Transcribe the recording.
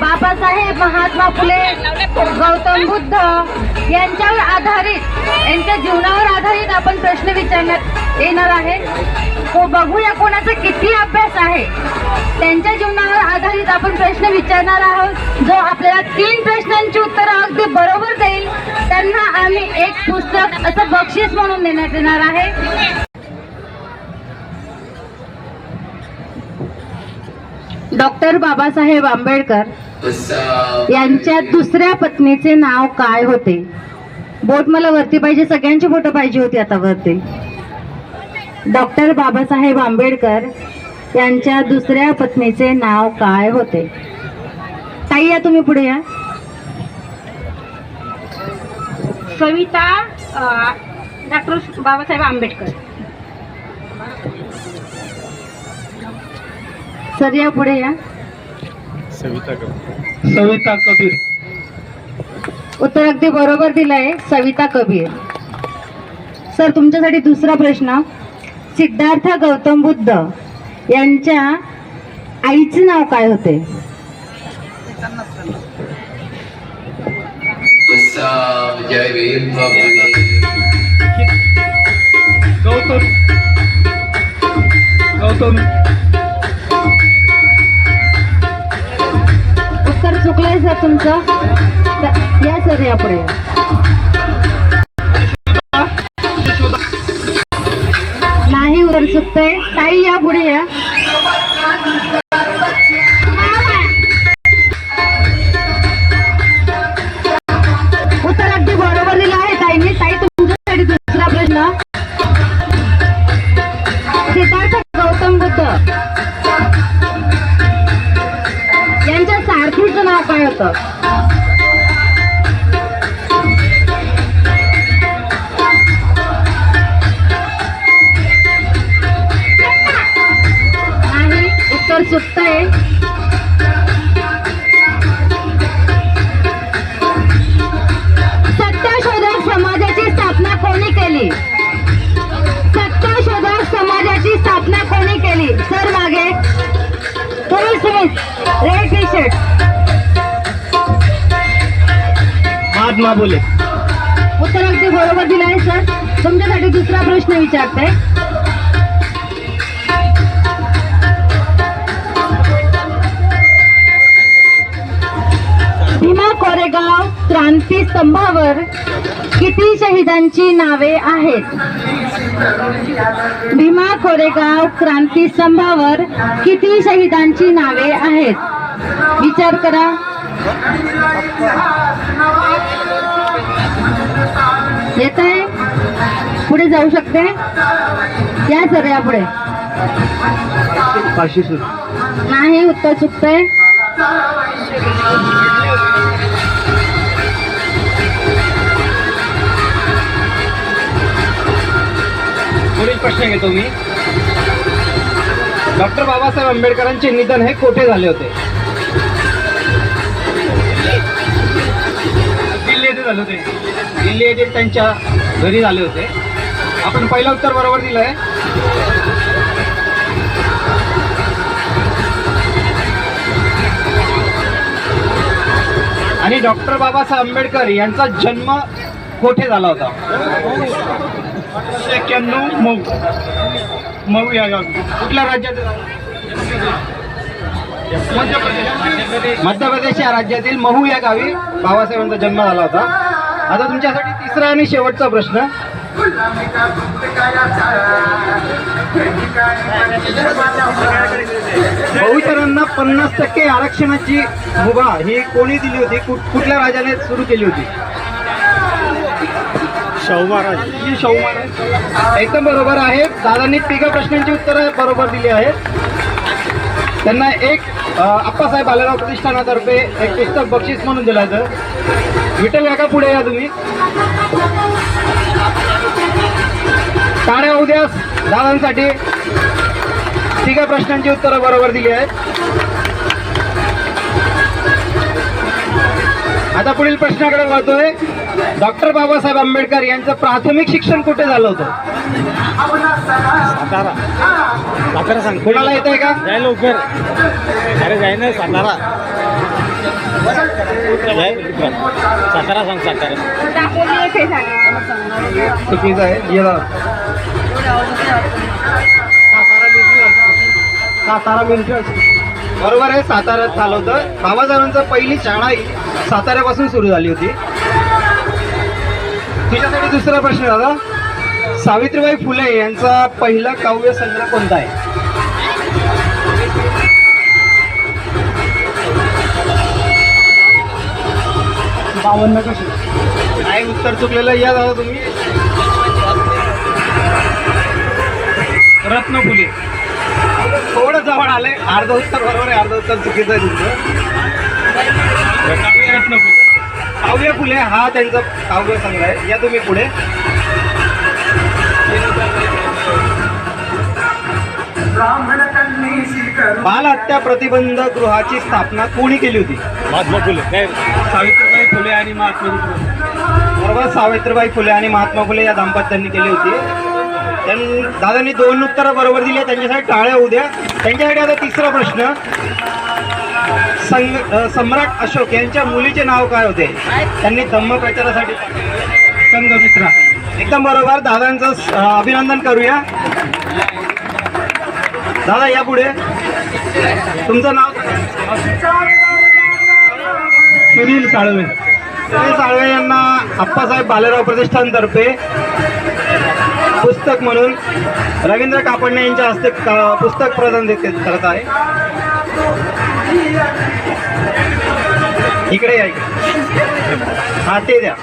बाबासाहेब महात्मा फुले गौतम बुद्ध यांच्यावर आधारित यांच्या जीवनावर आधारित आपण प्रश्न विचारण्यात येणार आहे. हो बघूया कोणाचा किती अभ्यास आहे. त्यांच्या जीवनावर आधारित आपण प्रश्न विचारणार आहोत. जो आपल्याला तीन प्रश्नांची उत्तरं अगदी बरोबर देईल त्यांना आम्ही एक पुस्तक असं बक्षीस म्हणून देण्यात येणार आहे. डॉक्टर बाबासाहेब आंबेडकर यांच्या दुसऱ्या पत्नीचे नाव काय होते? बोट मला वरती पाहिजे सगळ्यांची बोट पाहिजे होती आता वरती. डॉक्टर बाबासाहेब आंबेडकर यांच्या दुसऱ्या पत्नीचे नाव काय होते? ताई या तुम्ही पुढे या. सविता डॉक्टर बाबासाहेब आंबेडकर. सर या पुढे या. सविता कबीर. उत्तर अगदी बरोबर दिलंय सविता कबीर. सर तुमच्यासाठी दुसरा प्रश्न. सिद्धार्थ गौतम बुद्ध यांच्या आईचे नाव काय होते? जय चुकलंय तुमचं? या सर या पुढे. नाही वर चुकतंय ताई या पुढे या. सारथीचं महात्मा बोले. उत्तर अगदी बरोबर दिलं आहे सर. तुमच्यासाठी दुसरा प्रश्न विचारते. भीमा कोरेगाव क्रांती स्तंभावर किती शहीदांची नावे आहेत? भीमा कोरेगाव क्रांती स्तंभावर किती शहीदांची नावे आहेत? विचार करा. येत आहे. पुढे जाऊ शकते. या सर या पुढे नाही उत्तर चुकतंय. पुढील प्रश्न घेतो मी. डॉक्टर बाबासाहेब आंबेडकरांचे निधन हे कोठे झाले होते. दिल्ली येथे झाले होते. दिल्ली येथे त्यांच्या घरी झाले होते. आपण पहिलं उत्तर बरोबर दिलं आहे आणि डॉक्टर बाबासाहेब आंबेडकर यांचा जन्म कोठे झाला होता? एक्क्याण्णव मऊ. मऊ या गावी. कुठल्या राज्यात? मध्य प्रदेश. मध्य प्रदेश या राज्यातील महू या गावी बाबासाहेबांचा जन्म झाला होता. आता तुमच्यासाठी तिसरा आणि शेवटचा प्रश्न. बहुजनांना पन्नास टक्के आरक्षणाची मुभा ही कोणी दिली होती? कुठल्या राजाने सुरू केली होती? शाहू महाराज. शाहू महाराज. एकदम बरोबर आहे. दादांनी तिघा प्रश्नांची उत्तरं बरोबर दिली आहेत. त्यांना एक आप्पासाहेब बालेराव प्रतिष्ठानातर्फे एक पुस्तक बक्षीस म्हणून दिलं जातं. विठ्ठल काका पुढे या तुम्ही. टाळ्या उद्या दादांसाठी. तिघा प्रश्नांची उत्तरं बरोबर दिली आहेत. आता पुढील प्रश्नाकडे वळतोय. डॉक्टर बाबासाहेब आंबेडकर यांचं प्राथमिक शिक्षण कुठे झालं होतं? सातारा. सातारा सांग. कोणाला येत आहे का? जाय लवकर. अरे जाय ना सातारा. सातारा सांग सातारा. चुकीचं आहे. सातारा बरोबर आहे साताऱ्यात झालं होतं. बाबासाहेबांचं पहिली शाळा ही साताऱ्यापासून सुरू झाली होती. तुझ्यासाठी दुसरा प्रश्न दादा. सावित्रीबाई फुले यांचा पहिला काव्य संग्रह कोणता आहे? बावन्न कशी? काय उत्तर चुकलेलं या दादा तुम्ही. रत्न फुले थोडं जवळ आले अर्ध उत्तर बरोबर आहे अर्ध उत्तर चुकीचं आहे तुमचं. काव्य रत्न फुले काव्य फुले हा त्यांचा काव्य संग्रह आहे. या तुम्ही पुढे. बाल हत्या प्रतिबंध गृहाची स्थापना कोणी केली होती? महात्मा फुले. काय सावित्रीबाई फुले आणि महात्मा बरोबर सावित्रीबाई फुले आणि महात्मा फुले या दाम्पत्यांनी केली होती. त्यां दादांनी दोन उत्तरं बरोबर दिली त्यांच्यासाठी टाळ्या होऊ द्या. त्यांच्यासाठी आता तिसरा प्रश्न. संग सम्राट अशोक यांच्या मुलीचे नाव काय होते? त्यांनी धम्म प्रचारासाठी संघमित्रा. एकदम बरोबर दादांचं अभिनंदन करूया. दादा या पुढे. तुमचं नाव सुनील साळवे. सुनील साळवे यांना आप्पासाहेब बालेराव प्रतिष्ठानतर्फे पुस्तक म्हणून रवींद्र कापडणे यांच्या हस्ते पुस्तक प्रदान करत आहे. इकडे या इकडे. हा ते द्या.